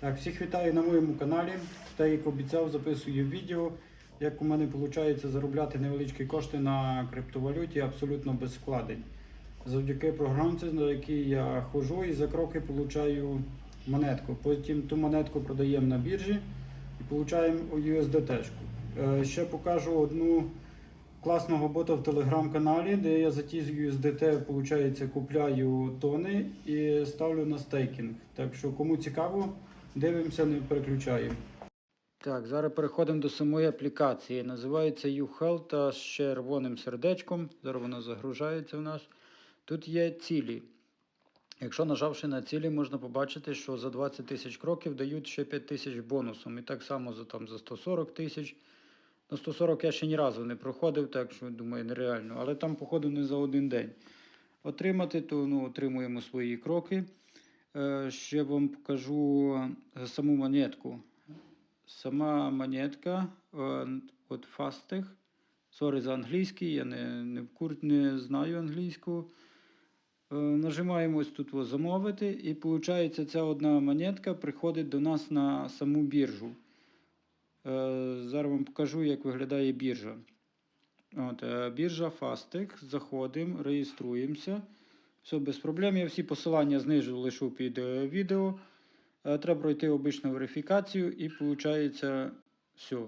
Так, всіх вітаю на моєму каналі. Та як обіцяв, записую відео, як у мене виходить заробляти невеличкі кошти на криптовалюті абсолютно без вкладень. Завдяки програмці, на якій я ходжу і за кроки получаю монетку. Потім ту монетку продаємо на біржі і получаємо USDT. Е, Ще покажу одну класного бота в телеграм-каналі, де я за ті з USDT получається, купляю тони і ставлю на стейкінг. Так що кому цікаво, дивимося, не переключаємо. Так, зараз переходимо до самої аплікації. Називається YouHealth та з червоним сердечком. Зараз воно загружається в нас. Тут є цілі. Якщо нажавши на цілі, можна побачити, що за 20 тисяч кроків дають ще 5 тисяч бонусом. І так само за, там, за 140 тисяч. На 140 я ще ні разу не проходив, так що думаю, нереально. Але там, походу, не за один день. Отримати, то ну, отримуємо свої кроки. Е, ще вам покажу е, саму монетку. Сама монетка е, от Fastech. Сорі за англійський, я не, не, не знаю англійську. Нажимаємо ось тут замовити, і виходить, ця одна монетка приходить до нас на саму біржу. Зараз вам покажу, як виглядає біржа. От, біржа Fastech. Заходимо, реєструємося. Все без проблем. Я всі посилання знижу лишу під е, відео. Е, Треба пройти обичну верифікацію і виходить все.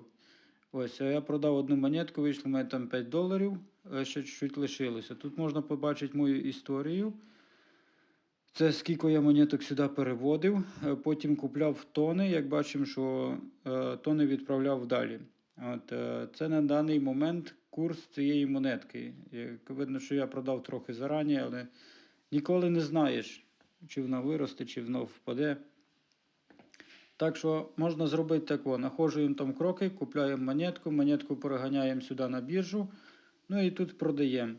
Ось, е, я продав одну монетку, вийшло в мене там 5 доларів, ще чуть-чуть лишилося. Тут можна побачити мою історію. Це скільки я монеток сюди переводив. Потім купляв тони. Як бачимо, що тони відправляв далі. От, це на даний момент курс цієї монетки. Як видно, що я продав трохи зарані, але ніколи не знаєш, чи вона виросте, чи вона впаде. Так що можна зробити тако. Находжуємо там кроки, купляємо монетку, монетку переганяємо сюди на біржу. Ну і тут продаємо.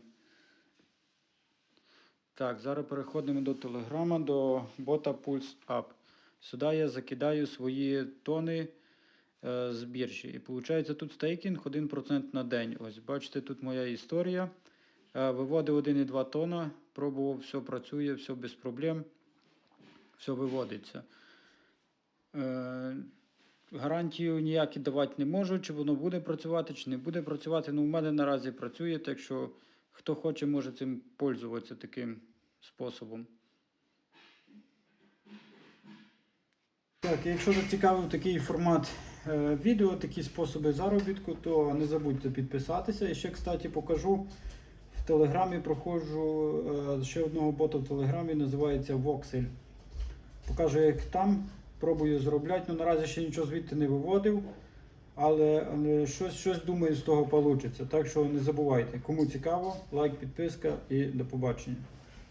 Так, зараз переходимо до телеграма, до бота Pulse Up. Сюди я закидаю свої тони е, з біржі. І виходить тут стейкінг 1% на день. Ось бачите, тут моя історія. Е, виводив 1,2 тона, пробував, все працює, все без проблем. Все виводиться. Е, гарантію ніякі давати не можу, чи воно буде працювати, чи не буде працювати. Ну, у мене наразі працює, так що хто хоче, може цим пользуватися таким способом. Так, якщо зацікавив такий формат е, відео, такі способи заробітку, то не забудьте підписатися. І ще, кстати, покажу в Телеграмі проходжу е, ще одного бота в Телеграмі, називається Voxel. Покажу, як там. Пробую зробляти. Ну, наразі ще нічого звідти не виводив, але, але щось, щось думаю з того вийде. Так що не забувайте. Кому цікаво, лайк, підписка і до побачення.